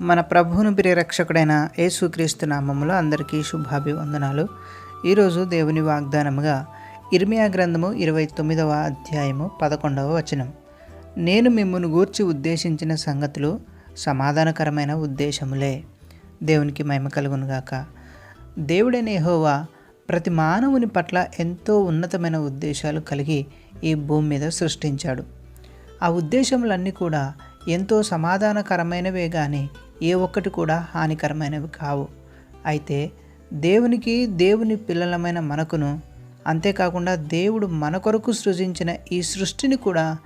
మన ప్రభువును ప్రియరక్షకుడైన యేసుక్రీస్తు నామములో అందరికీ శుభాభివందనాలు. ఈరోజు దేవుని వాగ్దానముగా ఇర్మియా గ్రంథము ఇరవై తొమ్మిదవ అధ్యాయము పదకొండవ వచనం. నేను మిమ్మల్ని గూర్చి ఉద్దేశించిన సంగతులు సమాధానకరమైన ఉద్దేశములే. దేవునికి మహిమ కలుగునుగాక దేవుడైన హోవా ప్రతి మానవుని పట్ల ఎంతో ఉన్నతమైన ఉద్దేశాలు కలిగి ఈ భూమి మీద సృష్టించాడు. ఆ ఉద్దేశములన్నీ కూడా ఎంతో సమాధానకరమైనవే కానీ ఏ ఒక్కటి కూడా హానికరమైనవి కావు. అయితే దేవునికి దేవుని పిల్లలమైన మనకును అంతేకాకుండా దేవుడు మన కొరకు సృజించిన ఈ సృష్టిని కూడా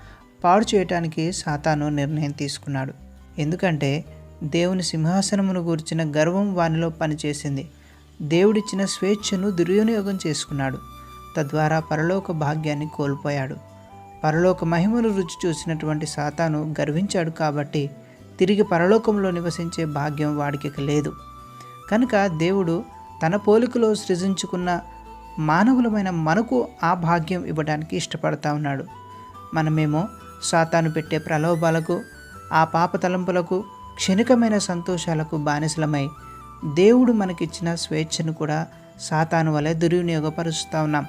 పాడు చేయటానికి సాతాను నిర్ణయం తీసుకున్నాడు. ఎందుకంటే దేవుని సింహాసనమును గూర్చిన గర్వం వానిలో పనిచేసింది. దేవుడిచ్చిన స్వేచ్ఛను దుర్వినియోగం చేసుకున్నాడు. తద్వారా పరలోక భాగ్యాన్ని కోల్పోయాడు. పరలోక మహిమను రుచి చూసినటువంటి సాతాను గర్వించాడు కాబట్టి తిరిగి పరలోకంలో నివసించే భాగ్యం వాడికి లేదు. కనుక దేవుడు తన పోలికలో సృజించుకున్న మానవులమైన మనకు ఆ భాగ్యం ఇవ్వడానికి ఇష్టపడతా ఉన్నాడు. మనమేమో సాతాను పెట్టే ప్రలోభాలకు ఆ పాప తలంపులకు క్షణికమైన సంతోషాలకు బానిసలమై దేవుడు మనకిచ్చిన స్వేచ్ఛను కూడా సాతాను వలె దుర్వినియోగపరుస్తూ ఉన్నాం.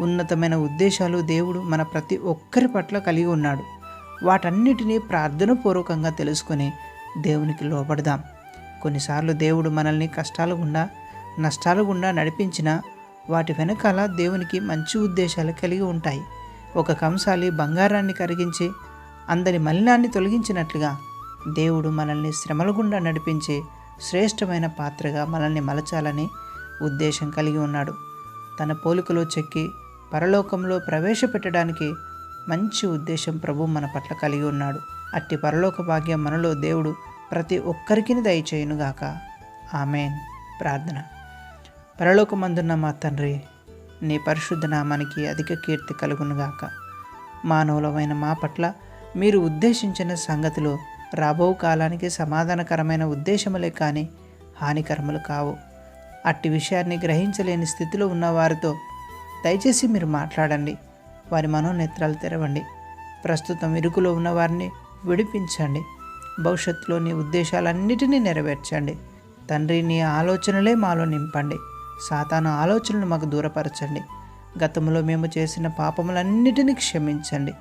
ఉన్నతమైన ఉద్దేశాలు దేవుడు మన ప్రతి ఒక్కరి పట్ల కలిగి ఉన్నాడు. వాటన్నిటినీ ప్రార్థనపూర్వకంగా తెలుసుకొని దేవునికి లోపడదాం కొన్నిసార్లు దేవుడు మనల్ని కష్టాలు గుండా నష్టాలు గుండా నడిపించిన వాటి వెనకాల దేవునికి మంచి ఉద్దేశాలు కలిగి ఉంటాయి. ఒక కంసాలి బంగారాన్ని కరిగించి అందరి మలినాన్ని తొలగించినట్లుగా దేవుడు మనల్ని శ్రమల గుండా నడిపించి శ్రేష్టమైన పాత్రగా మనల్ని మలచాలని ఉద్దేశం కలిగి ఉన్నాడు. తన పోలికలో చెక్కి పరలోకంలో ప్రవేశపెట్టడానికి మంచి ఉద్దేశం ప్రభు మన పట్ల కలిగి ఉన్నాడు. అట్టి పరలోక భాగ్యం మనలో దేవుడు ప్రతి ఒక్కరికి దయచేయునుగాక. ఆమెన్. ప్రార్థన. పరలోకమందున్న మా తండ్రి నీ పరిశుద్ధ నామానికి అధిక కీర్తి కలుగునుగాక. మానవులమైన మా పట్ల మీరు ఉద్దేశించిన సంగతిలో రాబో కాలానికి సమాధానకరమైన ఉద్దేశములే కానీ హానికరములు కావు. అట్టి విషయాన్ని గ్రహించలేని స్థితిలో ఉన్న వారితో దయచేసి మీరు మాట్లాడండి. వారి మనోనేత్రాలు తెరవండి. ప్రస్తుతం ఇరుకులో ఉన్న వారిని విడిపించండి. భవిష్యత్తులో నీ ఉద్దేశాలన్నిటినీ నెరవేర్చండి. తండ్రి నీ ఆలోచనలే మాలో నింపండి. సాతాను ఆలోచనలు మాకు దూరపరచండి. గతంలో మేము చేసిన పాపములన్నిటినీ క్షమించండి.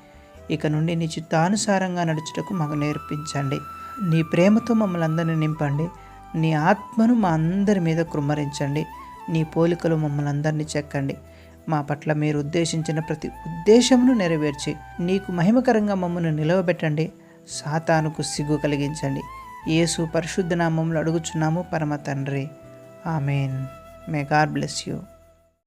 ఇక నుండి నీ చిత్తానుసారంగా నడుచుటకు మాకు నేర్పించండి. నీ ప్రేమతో మమ్మల్ని అందరినీ నింపండి. నీ ఆత్మను మా అందరి మీద కృమ్మరించండి నీ పోలికలు మమ్మల్ని అందరినీ చెక్కండి. మా పట్ల మీరు ఉద్దేశించిన ప్రతి ఉద్దేశమును నెరవేర్చి నీకు మహిమకరంగా మమ్మల్ని నిలవబెట్టండి. సాతానుకు సిగ్గు కలిగించండి. యేసు పరిశుద్ధ నామంలో అడుగుచున్నాము పరమ తండ్రి. Amen. May God bless you.